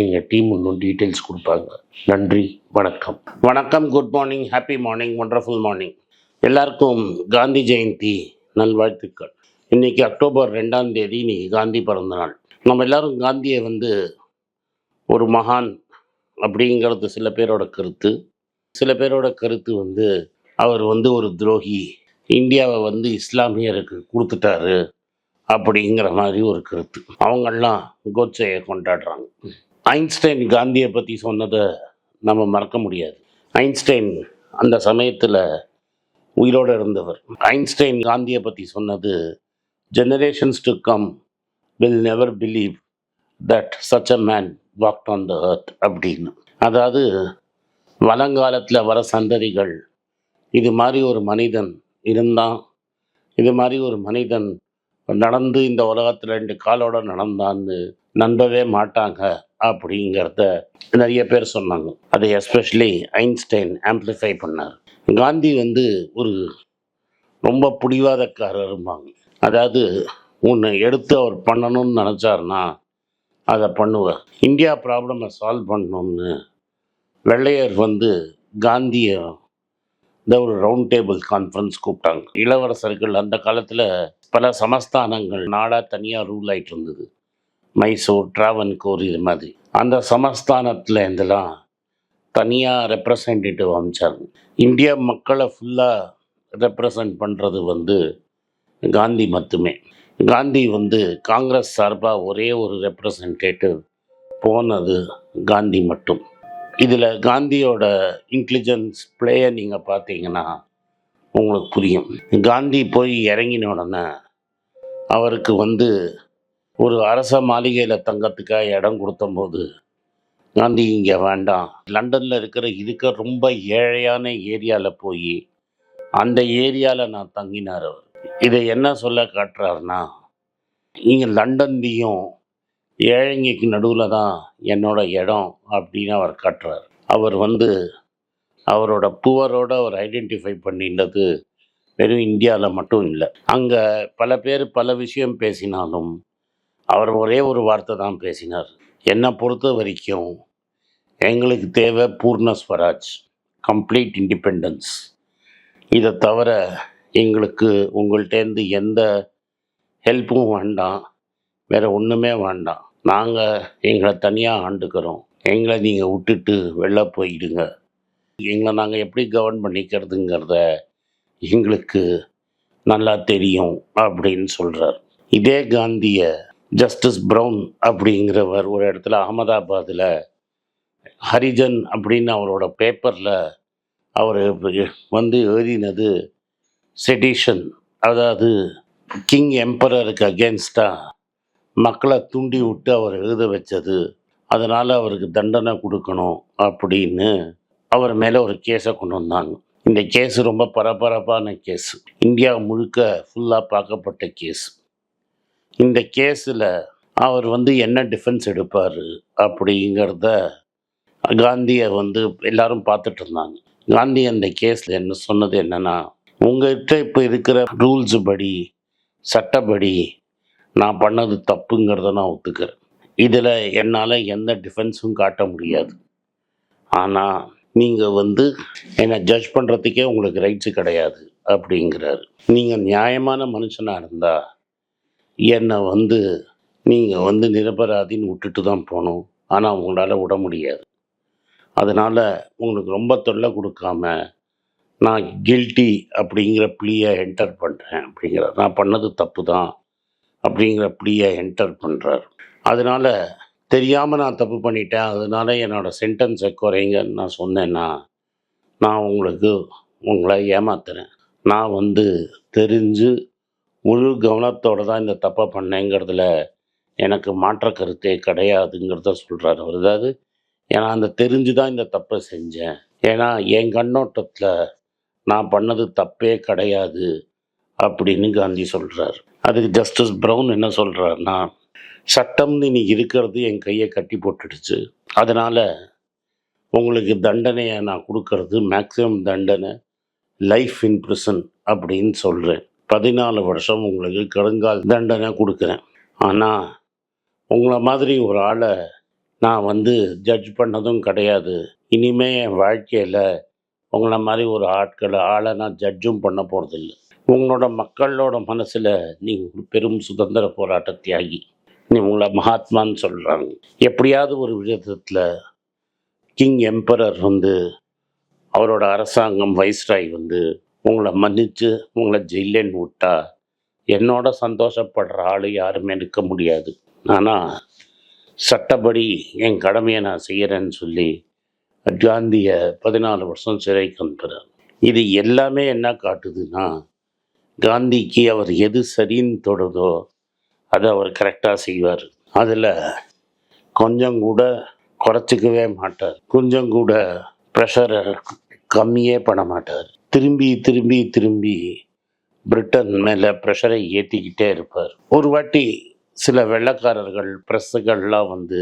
எங்கள் டீம் இன்னும் டீட்டெயில்ஸ் கொடுப்பாங்க. நன்றி வணக்கம். வணக்கம் good morning happy morning wonderful morning எல்லாருக்கும் காந்தி ஜெயந்தி நல்வாழ்த்துக்கள். இன்றைக்கி அக்டோபர் ரெண்டாம் தேதி இன்னைக்கு காந்தி பிறந்த நாள் நம்ம எல்லாரும் காந்தியை வந்து ஒரு மகான் அப்படிங்கிறது சில பேரோட கருத்து. சில பேரோட கருத்து வந்து அவர் வந்து ஒரு துரோகி. இந்தியாவை வந்து இஸ்லாமியருக்கு கொடுத்துட்டாரு அப்படிங்கிற மாதிரி ஒரு கருத்து. அவங்கெல்லாம் கோட்சையை கொண்டாடுறாங்க. ஐன்ஸ்டைன் காந்தியை பற்றி சொன்னதை நம்ம மறக்க முடியாது. ஐன்ஸ்டைன் அந்த சமயத்தில் உயிரோடு இருந்தவர். ஐன்ஸ்டைன் காந்தியை பற்றி சொன்னது generations to come will never believe that such a man walked on the earth அப்படின்னு. அதாவது வளங்காலத்தில் வர சந்ததிகள் இது மாதிரி ஒரு மனிதன் இருந்தான் இது மாதிரி ஒரு மனிதன் நடந்து இந்த உலகத்தில் ரெண்டு காலோட நடந்தான்னு நம்பவே மாட்டாங்க. அப்படிங்கிறத நிறைய பேர் சொன்னாங்க. அதை எஸ்பெஷலி ஐன்ஸ்டைன் ஆம்ப்ளிஃபை பண்ணார். காந்தி வந்து ஒரு ரொம்ப பிடிவாதக்காரரும்பாங்க. அதாவது ஒன்று எடுத்து அவர் பண்ணணும்னு நினச்சாருன்னா அதை பண்ணுவார். இந்தியா ப்ராப்ளமை சால்வ் பண்ணணும்னு வெள்ளையர் வந்து காந்தியை இந்த ஒரு ரவுண்ட் டேபிள் கான்ஃபரன்ஸ் கூப்பிட்டாங்க. இளவரசர்கள் அந்த காலத்தில் பல சமஸ்தானங்கள் நாடாக தனியாக ரூல் ஆகிட்டு இருந்தது. மைசூர் டிராவன்கோர் இது மாதிரி. அந்த சமஸ்தானத்தில் இருந்தெல்லாம் தனியாக ரெப்ரசன்டேட்டிவ் அமைச்சாங்க இந்தியா மக்களை ஃபுல்லாக ரெப்ரசன்ட் பண்ணுறது வந்து காந்தி மட்டுமே. காந்தி வந்து காங்கிரஸ் சார்பாக ஒரே ஒரு ரெப்ரசன்டேட்டிவ் போனது காந்தி மட்டும். இதில் காந்தியோட இன்டெலிஜென்ஸ் பிளேயை நீங்கள் பார்த்தீங்கன்னா உங்களுக்கு புரியும். காந்தி போய் இறங்கின உடனே அவருக்கு வந்து ஒரு அரச மாளிகையில் தங்கத்துக்காக இடம் கொடுத்தம்போது காந்தி இங்கே வேண்டாம். லண்டனில் இருக்கிற இருக்க ரொம்ப ஏழையான ஏரியாவில் போய் அந்த ஏரியாவில் நான் தங்கினார் அவர். இதை என்ன சொல்ல காட்டுறாருன்னா இங்கே லண்டன்லேயும் ஏழைங்களுக்கு நடுவில் தான் என்னோட இடம் அப்படின்னு அவர் காட்டுறார். அவர் வந்து அவரோட புவரோட அவர் ஐடென்டிஃபை பண்ணின்றது வெறும் இந்தியாவில் மட்டும் இல்லை. அங்கே பல பேர் பல விஷயம் பேசினாலும் அவர் ஒரே ஒரு வார்த்தை தான் பேசினார். என்னை பொறுத்த வரைக்கும் எங்களுக்கு தேவை பூர்ண ஸ்வராஜ் கம்ப்ளீட் இண்டிபெண்டன்ஸ் இதை தவிர எங்களுக்கு உங்கள்கிட்டேருந்து எந்த ஹெல்ப்பும் வேண்டாம் வேறு ஒன்றுமே வேண்டாம். நாங்கள் எங்களை தனியாக ஆண்டுக்கிறோம். எங்களை நீங்கள் விட்டுட்டு வெளில போயிடுங்க. எங்களை நாங்கள் எப்படி கவர்ன் பண்ணிக்கிறதுங்கிறத எங்களுக்கு நல்லா தெரியும் அப்படின்னு சொல்கிறார் இதே காந்தியை ஜஸ்டிஸ் ப்ரௌன் அப்படிங்கிறவர் ஒரு இடத்துல அகமதாபாத்தில் ஹரிஜன் அப்படின்னு அவரோட பேப்பரில் அவர் வந்து எழுதினது செடிஷன் அதாவது கிங் எம்பரருக்கு அகேன்ஸ்டாக மக்களை தூண்டி விட்டு அவர் எழுத வச்சது. அதனால் அவருக்கு தண்டனை கொடுக்கணும் அப்படின்னு அவர் மேலே ஒரு கேஸை கொண்டு வந்தாங்க. இந்த கேஸ் ரொம்ப பரபரப்பான கேஸ் இந்தியா முழுக்க ஃபுல்லாக பார்க்கப்பட்ட கேஸ் இந்த கேஸில் அவர் வந்து என்ன டிஃபென்ஸ் எடுப்பார் அப்படிங்கிறத காந்தியை வந்து எல்லாரும் பார்த்துட்டு இருந்தாங்க. காந்தி அந்த கேஸில் என்ன சொன்னது என்னன்னா உங்கள்கிட்ட இப்போ இருக்கிற ரூல்ஸ் படி சட்டப்படி நான் பண்ணது தப்புங்கிறத நான் ஒத்துக்கிறேன். இதில் என்னால் எந்த டிஃபென்ஸும் காட்ட முடியாது. ஆனால் நீங்கள் வந்து என்னை ஜட்ஜ் பண்ணுறதுக்கே உங்களுக்கு ரைட்ஸு கிடையாது அப்படிங்கிறாரு. நீங்கள் நியாயமான மனுஷனாக இருந்தால் என்னை வந்து நீங்கள் வந்து நிரபராதின்னு விட்டுட்டு தான் போகணும். ஆனால் உங்களால் விட முடியாது. அதனால் உங்களுக்கு ரொம்ப தொல்லை கொடுக்காம நான் கில்ட்டி அப்படிங்கிற ப்ளீயை என்டர் பண்ணுறேன் அப்படிங்கிற நான் பண்ணது தப்பு தான் அப்படிங்கிற ப்ளீயை என்டர் பண்ணுறார் அதனால் தெரியாமல் நான் தப்பு பண்ணிட்டேன். அதனால என்னோடய சென்டென்ஸை குறைங்கன்னு நான் சொன்னேன்னா நான் உங்களுக்கு உங்களை ஏமாத்துறேன். நான் வந்து தெரிஞ்சு முழு கவனத்தோடு தான் இந்த தப்பை பண்ணேங்கிறதுல எனக்கு மாற்ற கருத்தே கிடையாதுங்கிறத சொல்கிறார் அவர். அதாவது ஏன்னா அந்த தெரிஞ்சு தான் இந்த தப்பை செஞ்சேன். ஏன்னா என் கண்ணோட்டத்தில் நான் பண்ணது தப்பே கிடையாது அப்படின்னு காந்தி சொல்கிறார் அதுக்கு ஜஸ்டிஸ் ப்ரௌன் என்ன சொல்கிறாருன்னா சட்டம்னு நீ இருக்கிறது என் கையை கட்டி போட்டுடுச்சு. அதனால் உங்களுக்கு தண்டனையை நான் கொடுக்கறது மேக்ஸிமம் தண்டனை லைஃப் இன் prison அப்படின்னு சொல்கிறேன் பதினாலு வருஷம் உங்களுக்கு கடுங்கால் தண்டனை கொடுக்குறேன். ஆனால் உங்களை மாதிரி ஒரு ஆளை நான் வந்து ஜட்ஜ் பண்ணதும் கிடையாது. இனிமே என் வாழ்க்கையில் உங்களை மாதிரி ஒரு ஆட்களை ஆளை நான் ஜட்ஜும் பண்ண போகிறதில்ல உங்களோட மக்களோட மனசில் நீங்கள் ஒரு பெரும் சுதந்திர போராட்ட தியாகி. நீ உங்களை மகாத்மான்னு சொல்கிறாங்க எப்படியாவது ஒரு விதத்தில் கிங் எம்பரர் வந்து அவரோட அரசாங்கம் வைஸ்ராய் வந்து உங்களை மன்னித்து உங்களை ஜெயிலேன்னு விட்டா என்னோட சந்தோஷப்படுற ஆள் யாருமே இருக்க முடியாது. ஆனால் சட்டப்படி என் கடமையை நான் செய்கிறேன்னு சொல்லி காந்தியை பதினாலு வருஷம் சிறைக்கு அனுப்புகிறார் இது எல்லாமே என்ன காட்டுதுன்னா காந்திக்கு அவர் எது சரின்னு தொடுதோ அதை அவர் கரெக்டாக செய்வார். அதில் கொஞ்சம் கூட குறைச்சிக்கவே மாட்டார். கொஞ்சம் கூட ப்ரெஷரை கம்மியே பண்ண மாட்டார். திரும்பி திரும்பி திரும்பி பிரிட்டன் மேலே ப்ரெஷரை ஏற்றிக்கிட்டே இருப்பார். ஒரு வாட்டி சில வெள்ளைக்காரர்கள் ப்ரெஸ்ஸுகள்லாம் வந்து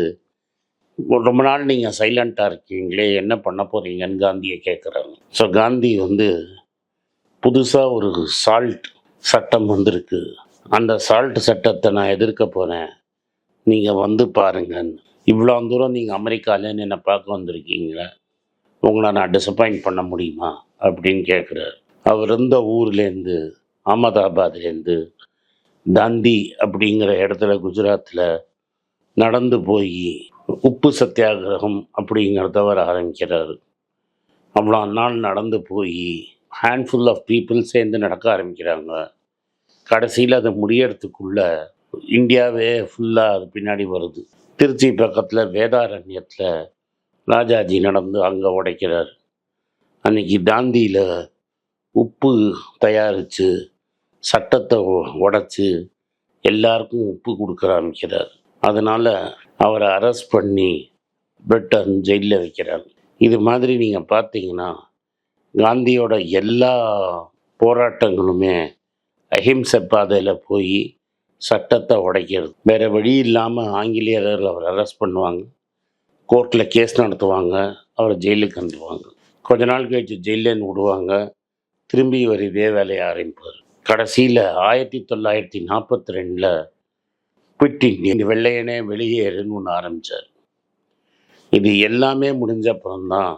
ரொம்ப நாள் நீங்கள் சைலண்ட்டாக இருக்கீங்களே என்ன பண்ண போகிறீங்கன்னு காந்தியை கேட்குறாங்க ஸோ காந்தி வந்து புதுசாக ஒரு சால்ட் சட்டம் வந்திருக்கு. அந்த சால்ட் சட்டத்தை நான் எதிர்க்க போகிறேன் நீங்கள் வந்து பாருங்கன்னு. இவ்வளோ தூரம் நீங்கள் அமெரிக்காலேன்னு என்னை பார்க்க வந்திருக்கீங்களே? உங்களை நான் டிசப்பாயிண்ட் பண்ண முடியுமா? அப்படின்னு கேட்குறாரு அவர் இருந்த ஊர்லேருந்து அகமதாபாத்லேருந்து தாந்தி அப்படிங்கிற இடத்துல குஜராத்தில் நடந்து போய் உப்பு சத்தியாகிரகம் அப்படிங்கிறத வர ஆரம்பிக்கிறாரு. அவ்வளோ நாள் நடந்து போய் ஹேண்ட்ஃபுல் ஆஃப் பீப்புள் சேர்ந்து நடக்க ஆரம்பிக்கிறாங்க. கடைசியில் அதை முடியறதுக்குள்ள இந்தியாவே ஃபுல்லாக அது பின்னாடி வருது. திருச்சி பக்கத்தில் வேதாரண்யத்தில் ராஜாஜி நடந்து அங்கே உடைக்கிறார். அன்னைக்கு தாந்தியில் உப்பு தயாரித்து சட்டத்தை உடைச்சி எல்லாருக்கும் உப்பு கொடுக்க ஆரம்பிக்கிறார். அதனால் அவரை அரெஸ்ட் பண்ணி பிரிட்டன் ஜெயிலில் வைக்கிறாங்க இது மாதிரி நீங்கள் பார்த்தீங்கன்னா காந்தியோட எல்லா போராட்டங்களுமே அஹிம்சை பாதையில் போய் சட்டத்தை உடைக்கிறது. வேறு வழி இல்லாமல் ஆங்கிலேயர்கள் அவர் அரெஸ்ட் பண்ணுவாங்க. கோர்ட்டில் கேஸ் நடத்துவாங்க அவரை ஜெயிலுக்கு அனுப்புவாங்க. கொஞ்ச நாள் கழிச்சு ஜெயிலேருந்து விடுவாங்க. திரும்பி இவர் இதே வேலையை ஆரம்பிப்பார். கடைசியில் ஆயிரத்தி தொள்ளாயிரத்தி நாற்பத்தி ரெண்டில் குவிட் இந்த வெள்ளையனே வெளியேறுன்னு ஒன்று ஆரம்பித்தார் இது எல்லாமே முடிஞ்ச அப்புறம்தான்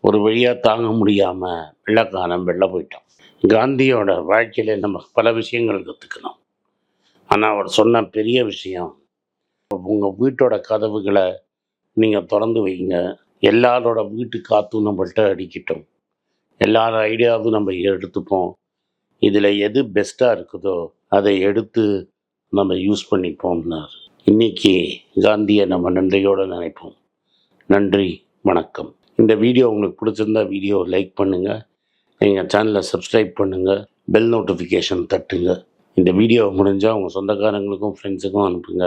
ஒரு வழியாக தாங்க முடியாமல் வெள்ளைக்காரன் வெளில போயிட்டான். காந்தியோட வாழ்க்கையில் நம்ம பல விஷயங்கள் கற்றுக்கணும் ஆனால் அவர் சொன்ன பெரிய விஷயம் உங்கள் வீட்டோட கதவுகளை நீங்கள் திறந்து வைங்க. எல்லாரோட வீட்டு காற்றும் நம்மள்கிட்ட அடிக்கட்டும். எல்லாரோட ஐடியாவும் நம்ம எடுத்துப்போம். இதில் எது பெஸ்ட்டாக இருக்குதோ அதை எடுத்து நம்ம யூஸ் பண்ணிப்போம்னார். இன்னைக்கு காந்தியை நம்ம நன்றியோடு நினைப்போம். நன்றி வணக்கம். இந்த வீடியோ உங்களுக்கு பிடிச்சிருந்தா வீடியோ லைக் பண்ணுங்கள் எங்கள் சேனலை சப்ஸ்கிரைப் பண்ணுங்கள் பெல் நோட்டிஃபிகேஷன் தட்டுங்க. இந்த வீடியோ முடிஞ்சால் உங்கள் சொந்தக்காரங்களுக்கும் ஃப்ரெண்ட்ஸுக்கும் அனுப்புங்க.